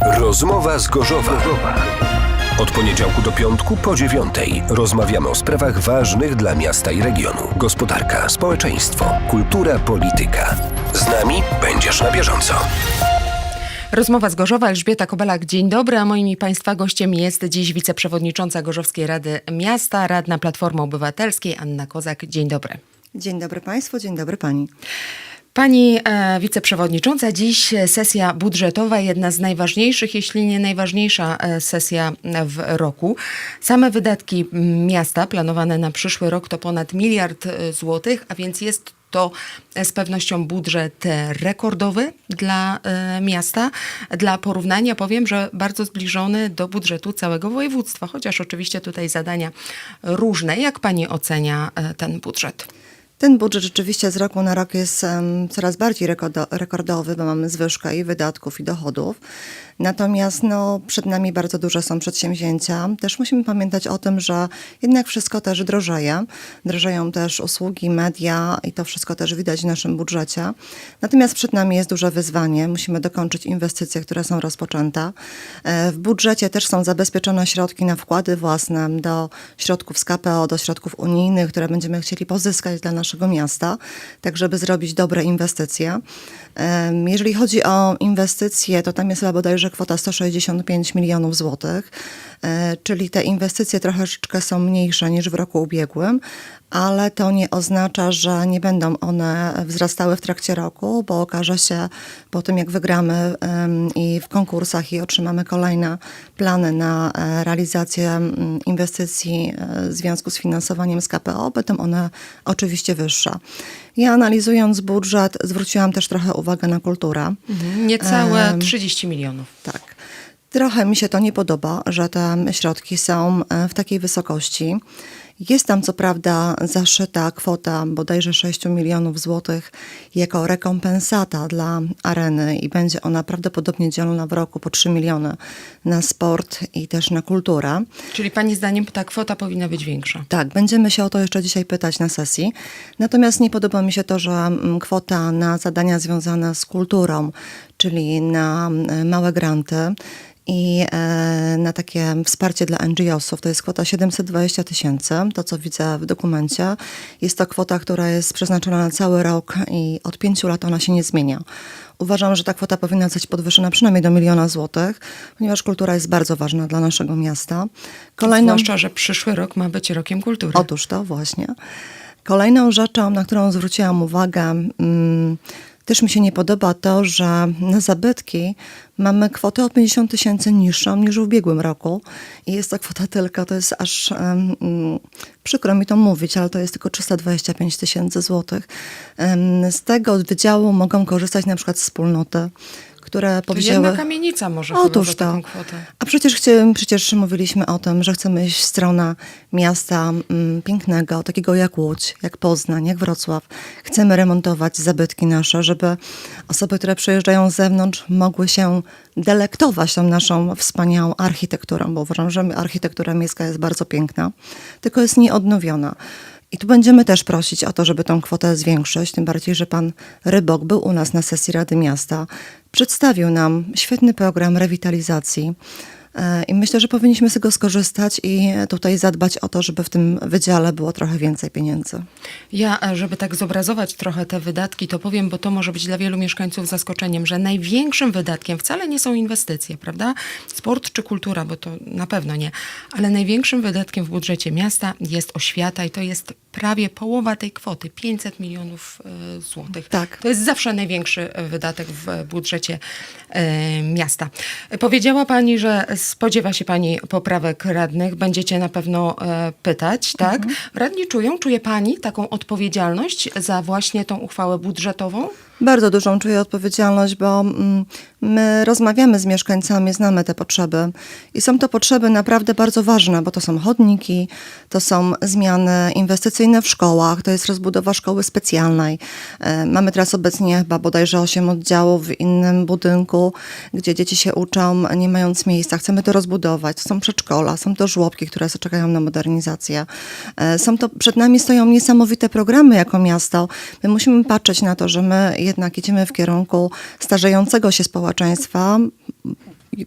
Rozmowa z Gorzowa. Od poniedziałku do piątku po dziewiątej rozmawiamy o sprawach ważnych dla miasta i regionu. Gospodarka, społeczeństwo, kultura, polityka. Z nami będziesz na bieżąco. Rozmowa z Gorzowa, Elżbieta Kobelak, dzień dobry, a moim i Państwa gościem jest dziś wiceprzewodnicząca Gorzowskiej Rady Miasta, radna Platformy Obywatelskiej, Anna Kozak. Dzień dobry. Dzień dobry Państwu, dzień dobry Pani. Pani e, wiceprzewodnicząca, dziś sesja budżetowa, jedna z najważniejszych, jeśli nie najważniejsza e, sesja w roku. Same wydatki miasta planowane na przyszły rok to ponad miliard e, złotych, a więc jest to z pewnością budżet rekordowy dla miasta. Dla porównania powiem, że bardzo zbliżony do budżetu całego województwa, chociaż oczywiście tutaj zadania różne. Jak pani ocenia ten budżet? Ten budżet rzeczywiście z roku na rok jest coraz bardziej rekordo, rekordowy, bo mamy zwyżkę i wydatków, i dochodów. Natomiast no, przed nami bardzo duże są przedsięwzięcia. Też musimy pamiętać o tym, że jednak wszystko też drożeje. Drożeją też usługi, media i to wszystko też widać w naszym budżecie. Natomiast przed nami jest duże wyzwanie. Musimy dokończyć inwestycje, które są rozpoczęte. E, W budżecie też są zabezpieczone środki na wkłady własne do środków z KPO, do środków unijnych, które będziemy chcieli pozyskać dla naszego miasta, tak żeby zrobić dobre inwestycje. Em, Jeżeli chodzi o inwestycje, to tam jest chyba bodajże kwota 165 milionów złotych, e, czyli te inwestycje troszeczkę są mniejsze niż w roku ubiegłym, ale to nie oznacza, że nie będą one wzrastały w trakcie roku, bo okaże się po tym, jak wygramy i w konkursach i otrzymamy kolejne plany na e, realizację inwestycji e, w związku z finansowaniem z KPO, będą one oczywiście wyższe. Ja analizując budżet zwróciłam też trochę uwagę na kulturę. Niecałe Em, 30 milionów. Tak. Trochę mi się to nie podoba, że te środki są e, w takiej wysokości. Jest tam co prawda zaszyta kwota bodajże 6 milionów złotych jako rekompensata dla areny i będzie ona prawdopodobnie dzielona w roku po 3 miliony na sport i też na kulturę. Czyli pani zdaniem ta kwota powinna być większa? Tak, będziemy się o to jeszcze dzisiaj pytać na sesji. Natomiast nie podoba mi się to, że mm, kwota na zadania związane z kulturą, czyli na mm, małe granty i e, na takie wsparcie dla NGO-sów, to jest kwota 720 tysięcy, to co widzę w dokumencie. Jest to kwota, która jest przeznaczona na cały rok i od pięciu lat ona się nie zmienia. Uważam, że ta kwota powinna zostać podwyższona przynajmniej do miliona złotych, ponieważ kultura jest bardzo ważna dla naszego miasta. Kolejną... Zwłaszcza, że przyszły rok ma być rokiem kultury. Otóż to właśnie. Kolejną rzeczą, na którą zwróciłam uwagę, mm, też mi się nie podoba to, że na zabytki mamy kwotę o 50 tysięcy niższą niż w ubiegłym roku. I jest to kwota tylko, to jest aż mm, przykro mi to mówić, ale to jest tylko 325 tysięcy złotych. Em, Z tego wydziału mogą korzystać na przykład wspólnoty, które To powzięły... jedna kamienica może Otóż to. A przecież, chcie- przecież mówiliśmy o tym, że chcemy iść w stronę miasta mm, pięknego, takiego jak Łódź, jak Poznań, jak Wrocław. Chcemy remontować zabytki nasze, żeby osoby, które przyjeżdżają z zewnątrz, mogły się delektować tą naszą wspaniałą architekturą, bo uważam, że architektura miejska jest bardzo piękna, tylko jest nieodnowiona. I tu będziemy też prosić o to, żeby tą kwotę zwiększyć, tym bardziej, że pan Rybok był u nas na sesji Rady Miasta, przedstawił nam świetny program rewitalizacji. E, I myślę, że powinniśmy z tego skorzystać i tutaj zadbać o to, żeby w tym wydziale było trochę więcej pieniędzy. Ja, e, żeby tak zobrazować trochę te wydatki, to powiem, bo to może być dla wielu mieszkańców zaskoczeniem, że największym wydatkiem wcale nie są inwestycje, prawda? Sport czy kultura, bo to na pewno nie, ale największym wydatkiem w budżecie miasta jest oświata i to jest prawie połowa tej kwoty, 500 milionów e, złotych. Tak. To jest zawsze największy e, wydatek w budżecie e, miasta. E, Powiedziała Pani, że spodziewa się Pani poprawek radnych. Będziecie na pewno pytać, tak? Radni czują, czuje Pani taką odpowiedzialność za właśnie tą uchwałę budżetową? Bardzo dużą czuję odpowiedzialność, bo mm, my rozmawiamy z mieszkańcami, znamy te potrzeby i są to potrzeby naprawdę bardzo ważne, bo to są chodniki, to są zmiany inwestycyjne w szkołach, to jest rozbudowa szkoły specjalnej. E, Mamy teraz obecnie chyba bodajże 8 oddziałów w innym budynku, gdzie dzieci się uczą, nie mając miejsca. Chcemy to rozbudować. Są przedszkola, są to żłobki, które czekają na modernizację. E, Są to, przed nami stoją niesamowite programy jako miasto. My musimy patrzeć na to, że my jednak idziemy w kierunku starzejącego się społeczeństwa,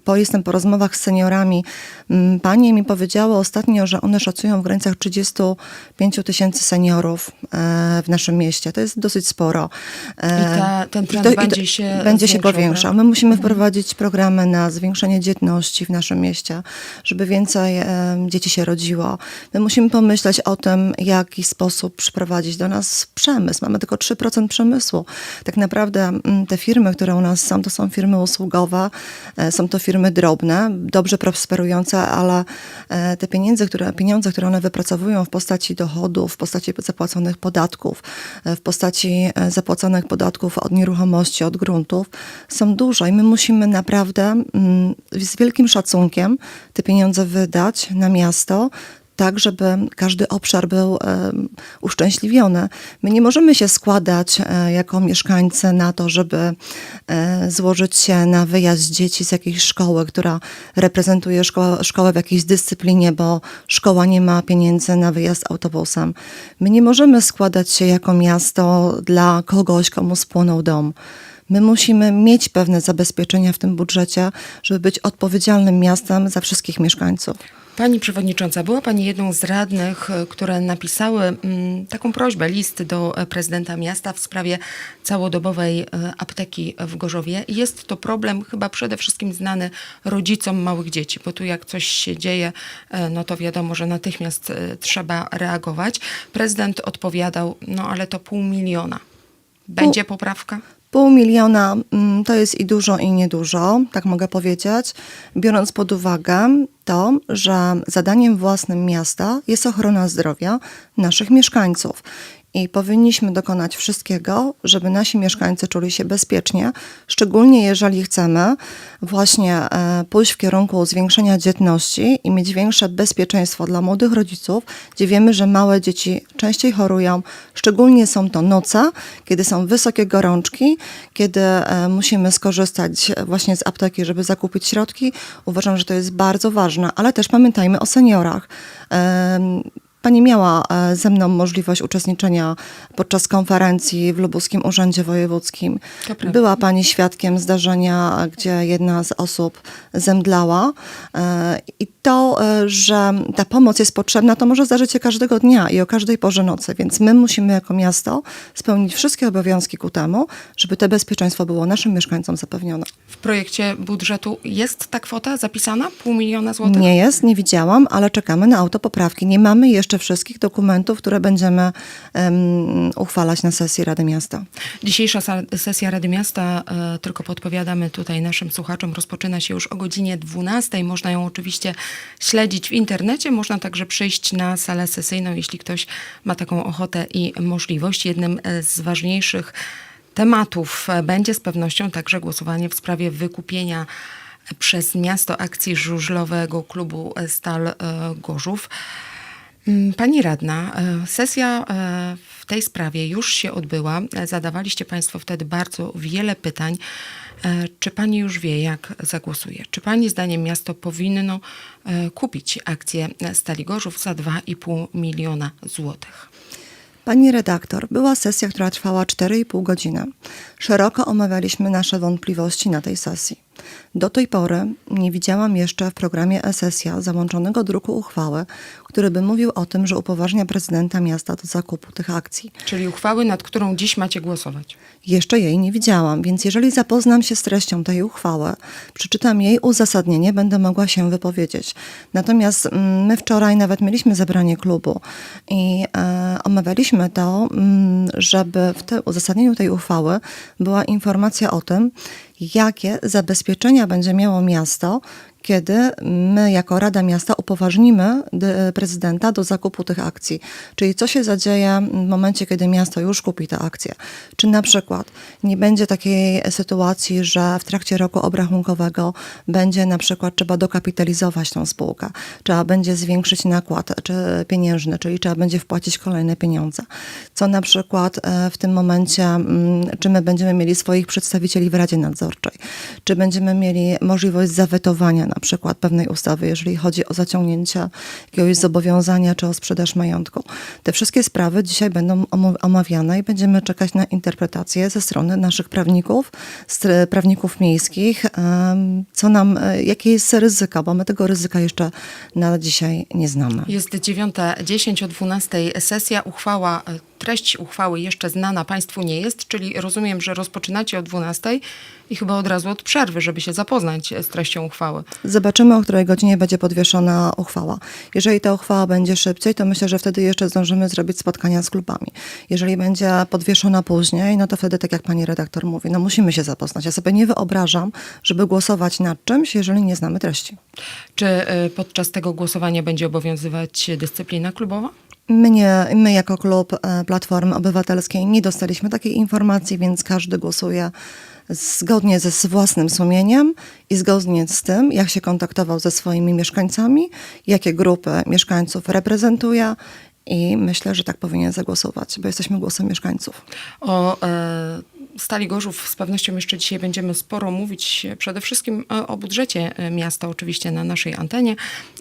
po, jestem po rozmowach z seniorami. Mm, Panie mi powiedziały ostatnio, że one szacują w granicach 35 tysięcy seniorów e, w naszym mieście. To jest dosyć sporo. E, I ta- ten trend i będzie się będzie się powiększał. prawda? My musimy wprowadzić programy na zwiększenie dzietności w naszym mieście, żeby więcej em, dzieci się rodziło. My musimy pomyśleć o tym, w jaki sposób przyprowadzić do nas przemysł. Mamy tylko 3% przemysłu. Tak naprawdę mm, te firmy, które u nas są, to są firmy usługowe, e, są to firmy drobne, dobrze prosperujące, ale e, te pieniądze, które, pieniądze, które one wypracowują w postaci dochodów, w postaci zapłaconych podatków, e, w postaci e, zapłaconych podatków od nieruchomości, od gruntów, są duże i my musimy naprawdę mm, z wielkim szacunkiem te pieniądze wydać na miasto, tak, żeby każdy obszar był em, uszczęśliwiony. My nie możemy się składać e, jako mieszkańcy na to, żeby e, złożyć się na wyjazd dzieci z jakiejś szkoły, która reprezentuje szkołę, szkołę w jakiejś dyscyplinie, bo szkoła nie ma pieniędzy na wyjazd autobusem. My nie możemy składać się jako miasto dla kogoś, komu spłonął dom. My musimy mieć pewne zabezpieczenia w tym budżecie, żeby być odpowiedzialnym miastem za wszystkich mieszkańców. Pani przewodnicząca, była Pani jedną z radnych, e, które napisały mm, taką prośbę, list do e, prezydenta miasta w sprawie całodobowej e, apteki w Gorzowie. Jest to problem chyba przede wszystkim znany rodzicom małych dzieci, bo tu jak coś się dzieje, no to wiadomo, że natychmiast trzeba reagować. Prezydent odpowiadał, no ale to pół miliona. Będzie poprawka? Pół miliona mm, to jest i dużo, i niedużo, tak mogę powiedzieć, biorąc pod uwagę to, że zadaniem własnym miasta jest ochrona zdrowia naszych mieszkańców. I powinniśmy dokonać wszystkiego, żeby nasi mieszkańcy czuli się bezpiecznie, szczególnie jeżeli chcemy właśnie e, pójść w kierunku zwiększenia dzietności i mieć większe bezpieczeństwo dla młodych rodziców, gdzie wiemy, że małe dzieci częściej chorują, szczególnie są to noce, kiedy są wysokie gorączki, kiedy e, musimy skorzystać właśnie z apteki, żeby zakupić środki. Uważam, że to jest bardzo ważne, ale też pamiętajmy o seniorach. Pani miała e, ze mną możliwość uczestniczenia podczas konferencji w Lubuskim Urzędzie Wojewódzkim. Była Pani świadkiem zdarzenia, gdzie jedna z osób zemdlała. E, I to, e, że ta pomoc jest potrzebna, to może zdarzyć się każdego dnia i o każdej porze nocy. Więc my musimy jako miasto spełnić wszystkie obowiązki ku temu, żeby to bezpieczeństwo było naszym mieszkańcom zapewnione. W projekcie budżetu jest ta kwota zapisana? Pół miliona złotych? Nie jest, nie widziałam, ale czekamy na autopoprawki. Nie mamy jeszcze wszystkich dokumentów, które będziemy em, uchwalać na sesji Rady Miasta. Dzisiejsza sesja Rady Miasta, e, tylko podpowiadamy tutaj naszym słuchaczom, rozpoczyna się już o godzinie 12. Można ją oczywiście śledzić w internecie. Można także przyjść na salę sesyjną, jeśli ktoś ma taką ochotę i możliwość. Jednym e, z ważniejszych tematów e, będzie z pewnością także głosowanie w sprawie wykupienia przez miasto akcji żużlowego klubu Stal Gorzów. Mm, Pani radna, e, sesja e, w tej sprawie już się odbyła. Zadawaliście Państwo wtedy bardzo wiele pytań. E, Czy Pani już wie, jak zagłosuje? Czy Pani zdaniem miasto powinno kupić akcję Stali Gorzów za 2,5 miliona złotych? Pani redaktor, była sesja, która trwała 4,5 godziny. Szeroko omawialiśmy nasze wątpliwości na tej sesji. Do tej pory nie widziałam jeszcze w programie e-sesja załączonego druku uchwały, który by mówił o tym, że upoważnia prezydenta miasta do zakupu tych akcji. Czyli uchwały, nad którą dziś macie głosować. Jeszcze jej nie widziałam, więc jeżeli zapoznam się z treścią tej uchwały, przeczytam jej uzasadnienie, będę mogła się wypowiedzieć. Natomiast mm, my wczoraj nawet mieliśmy zebranie klubu i e, omawialiśmy to, mm, żeby w te, uzasadnieniu tej uchwały była informacja o tym, jakie zabezpieczenia będzie miało miasto, kiedy my jako Rada Miasta upoważnimy prezydenta do zakupu tych akcji. Czyli co się zadzieje w momencie, kiedy miasto już kupi te akcje. Czy na przykład nie będzie takiej sytuacji, że w trakcie roku obrachunkowego będzie na przykład trzeba dokapitalizować tą spółkę, trzeba będzie zwiększyć nakład czy pieniężny, czyli trzeba będzie wpłacić kolejne pieniądze. Co na przykład e, w tym momencie, mm, czy my będziemy mieli swoich przedstawicieli w Radzie Nadzorczej, czy będziemy mieli możliwość zawetowania na przykład pewnej ustawy, jeżeli chodzi o zaciągnięcie jakiegoś zobowiązania czy o sprzedaż majątku. Te wszystkie sprawy dzisiaj będą omawiane i będziemy czekać na interpretację ze strony naszych prawników, prawników miejskich, co nam, e, jakie jest ryzyko, bo my tego ryzyka jeszcze na dzisiaj nie znamy. Jest 9.10 o 12 sesja. Uchwała, e, treść uchwały jeszcze znana Państwu nie jest, czyli rozumiem, że rozpoczynacie o 12 i chyba od razu od przerwy, żeby się zapoznać z treścią uchwały. Zobaczymy, o której godzinie będzie podwieszona uchwała. Jeżeli ta uchwała będzie szybciej, to myślę, że wtedy jeszcze zdążymy zrobić spotkania z klubami. Jeżeli będzie podwieszona później, no to wtedy, tak jak pani redaktor mówi, no musimy się zapoznać. Ja sobie nie wyobrażam, żeby głosować nad czymś, jeżeli nie znamy treści. Czy e, podczas tego głosowania będzie obowiązywać dyscyplina klubowa? My, nie, my jako klub e, Platformy Obywatelskiej nie dostaliśmy takiej informacji, więc każdy głosuje zgodnie ze własnym sumieniem i zgodnie z tym, jak się kontaktował ze swoimi mieszkańcami, jakie grupy mieszkańców reprezentuje i myślę, że tak powinien zagłosować, bo jesteśmy głosem mieszkańców. O e, Stali Gorzów z pewnością jeszcze dzisiaj będziemy sporo mówić, e, przede wszystkim e, o budżecie e, miasta, oczywiście na naszej antenie,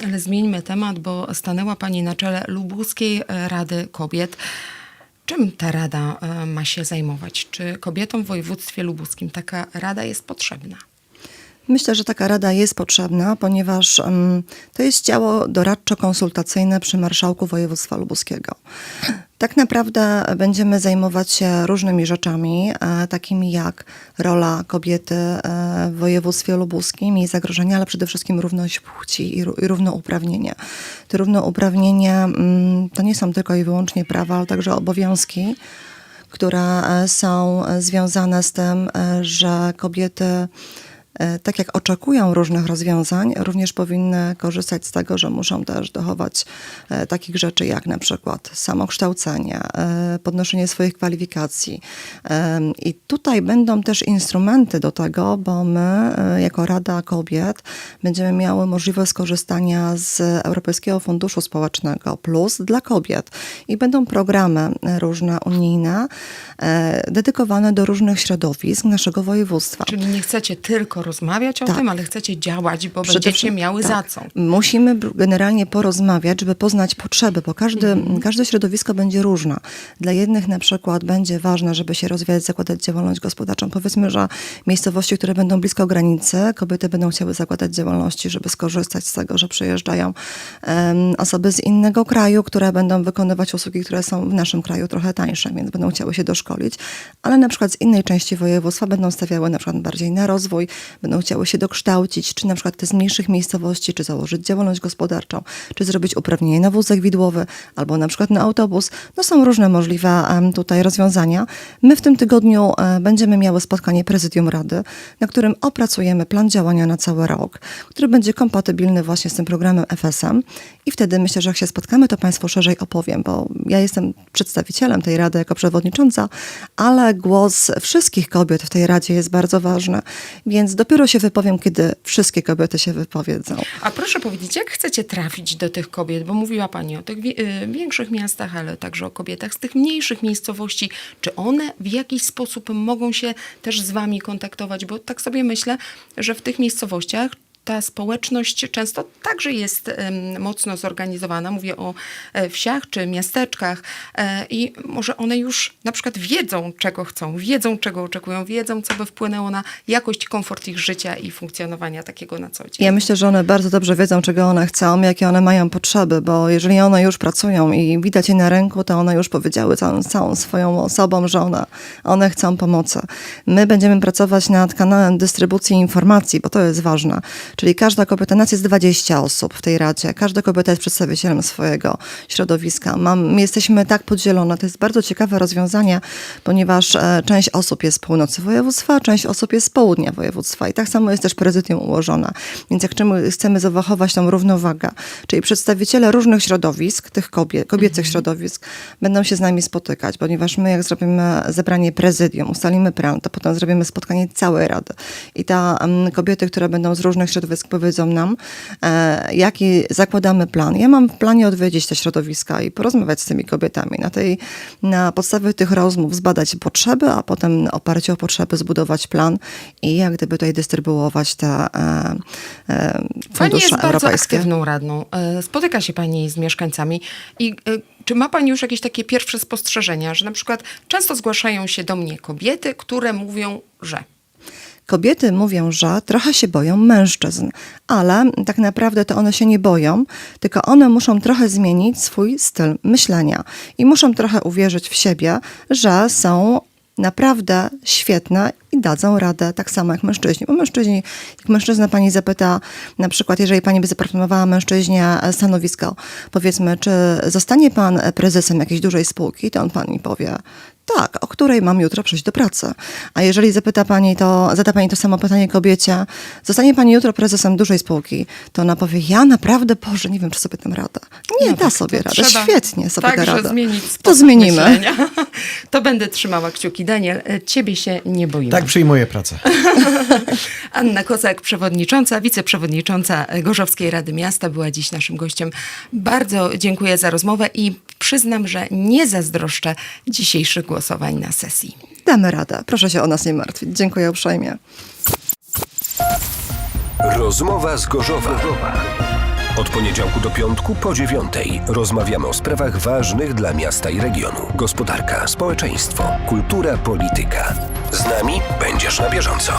ale zmieńmy temat, bo stanęła Pani na czele Lubuskiej Rady Kobiet. Czym ta rada ma się zajmować? Czy kobietom w województwie lubuskim taka rada jest potrzebna? Myślę, że taka rada jest potrzebna, ponieważ to jest ciało doradczo-konsultacyjne przy marszałku województwa lubuskiego. Tak naprawdę będziemy zajmować się różnymi rzeczami, e, takimi jak rola kobiety e, w województwie lubuskim i zagrożenia, ale przede wszystkim równość płci i, ró- i równouprawnienie. Te równouprawnienie mm, to nie są tylko i wyłącznie prawa, ale także obowiązki, które e, są związane z tym, że kobiety tak jak oczekują różnych rozwiązań, również powinny korzystać z tego, że muszą też dochować e, takich rzeczy jak na przykład samokształcenie, e, podnoszenie swoich kwalifikacji. I tutaj będą też instrumenty do tego, bo my e, jako Rada Kobiet będziemy miały możliwość skorzystania z Europejskiego Funduszu Społecznego Plus dla kobiet i będą programy e, różne unijne e, dedykowane do różnych środowisk naszego województwa. Czyli nie chcecie tylko rozmawiać o Tak. tym, ale chcecie działać, bo Przede będziecie miały za tak. co. Musimy generalnie porozmawiać, żeby poznać potrzeby, bo każdy, Mhm. każde środowisko będzie różne. Dla jednych na przykład będzie ważne, żeby się rozwijać, zakładać działalność gospodarczą. Powiedzmy, że miejscowości, które będą blisko granicy, kobiety będą chciały zakładać działalności, żeby skorzystać z tego, że przyjeżdżają em, osoby z innego kraju, które będą wykonywać usługi, które są w naszym kraju trochę tańsze, więc będą chciały się doszkolić, ale na przykład z innej części województwa będą stawiały na przykład bardziej na rozwój, będą chciały się dokształcić, czy na przykład te z mniejszych miejscowości, czy założyć działalność gospodarczą, czy zrobić uprawnienie na wózek widłowy, albo na przykład na autobus. No są różne możliwe tutaj rozwiązania. My w tym tygodniu e, będziemy miały spotkanie Prezydium Rady, na którym opracujemy plan działania na cały rok, który będzie kompatybilny właśnie z tym programem FSM i wtedy myślę, że jak się spotkamy, to Państwu szerzej opowiem, bo ja jestem przedstawicielem tej Rady jako przewodnicząca, ale głos wszystkich kobiet w tej Radzie jest bardzo ważny, więc dopiero się wypowiem, kiedy wszystkie kobiety się wypowiedzą. A proszę powiedzieć, jak chcecie trafić do tych kobiet? Bo mówiła Pani o tych y, większych miastach, ale także o kobietach z tych mniejszych miejscowości. Czy one w jakiś sposób mogą się też z Wami kontaktować? Bo tak sobie myślę, że w tych miejscowościach ta społeczność często także jest mocno zorganizowana. Mówię o e, wsiach czy miasteczkach e, i może one już na przykład wiedzą, czego chcą, wiedzą, czego oczekują, wiedzą, co by wpłynęło na jakość, komfort ich życia i funkcjonowania takiego na co dzień. Ja myślę, że one bardzo dobrze wiedzą, czego one chcą, jakie one mają potrzeby, bo jeżeli one już pracują i widać je na rynku, to one już powiedziały całą, całą swoją osobą, że one, one chcą pomocy. My będziemy pracować nad kanałem dystrybucji informacji, bo to jest ważne. Czyli każda kobieta, nas jest 20 osób w tej Radzie, każda kobieta jest przedstawicielem swojego środowiska. Mam, my jesteśmy tak podzielone, to jest bardzo ciekawe rozwiązanie, ponieważ e, część osób jest z północy województwa, część osób jest z południa województwa i tak samo jest też prezydium ułożone. Więc jak chcemy, chcemy zachować tą równowagę, czyli przedstawiciele różnych środowisk, tych kobiet, kobiecych środowisk, będą się z nami spotykać, ponieważ my jak zrobimy zebranie prezydium, ustalimy plan, to potem zrobimy spotkanie całej Rady. I ta um, kobiety, które będą z różnych środowisk, środowisk powiedzą nam, e, jaki zakładamy plan. Ja mam w planie odwiedzić te środowiska i porozmawiać z tymi kobietami. Na, tej, na podstawie tych rozmów zbadać potrzeby, a potem na oparciu o potrzeby zbudować plan i jak gdyby tutaj dystrybuować te e, e, Pani fundusze jest bardzo europejskie. aktywną radną. E, Spotyka się Pani z mieszkańcami i czy ma Pani już jakieś takie pierwsze spostrzeżenia, że na przykład często zgłaszają się do mnie kobiety, które mówią, że Kobiety mówią, że trochę się boją mężczyzn, ale tak naprawdę to one się nie boją, tylko one muszą trochę zmienić swój styl myślenia i muszą trochę uwierzyć w siebie, że są naprawdę świetne i dadzą radę tak samo jak mężczyźni. Bo mężczyźni, jak mężczyzna pani zapyta, na przykład jeżeli pani by zaproponowała mężczyźnie stanowisko, powiedzmy, czy zostanie pan prezesem jakiejś dużej spółki, to on pani powie, tak, o której mam jutro przyjść do pracy. A jeżeli zapyta pani to, zada pani to samo pytanie kobiecie, zostanie pani jutro prezesem dużej spółki, to ona powie, ja naprawdę, Boże, nie wiem, czy sobie dam radę. Nie, No da tak, sobie radę, świetnie sobie da także radę. zmienić to zmienimy. myślenia. To będę trzymała kciuki. Daniel, e, ciebie się nie boimy. Tak przyjmuję pracę. Anna Kozak, przewodnicząca, wiceprzewodnicząca Gorzowskiej Rady Miasta, była dziś naszym gościem. Bardzo dziękuję za rozmowę i przyznam, że nie zazdroszczę dzisiejszych głosowań na sesji. Damy radę, proszę się o nas nie martwić. Dziękuję uprzejmie. Rozmowa z Gorzowa. Od poniedziałku do piątku po dziewiątej rozmawiamy o sprawach ważnych dla miasta i regionu. Gospodarka, społeczeństwo, kultura, polityka. Z nami będziesz na bieżąco.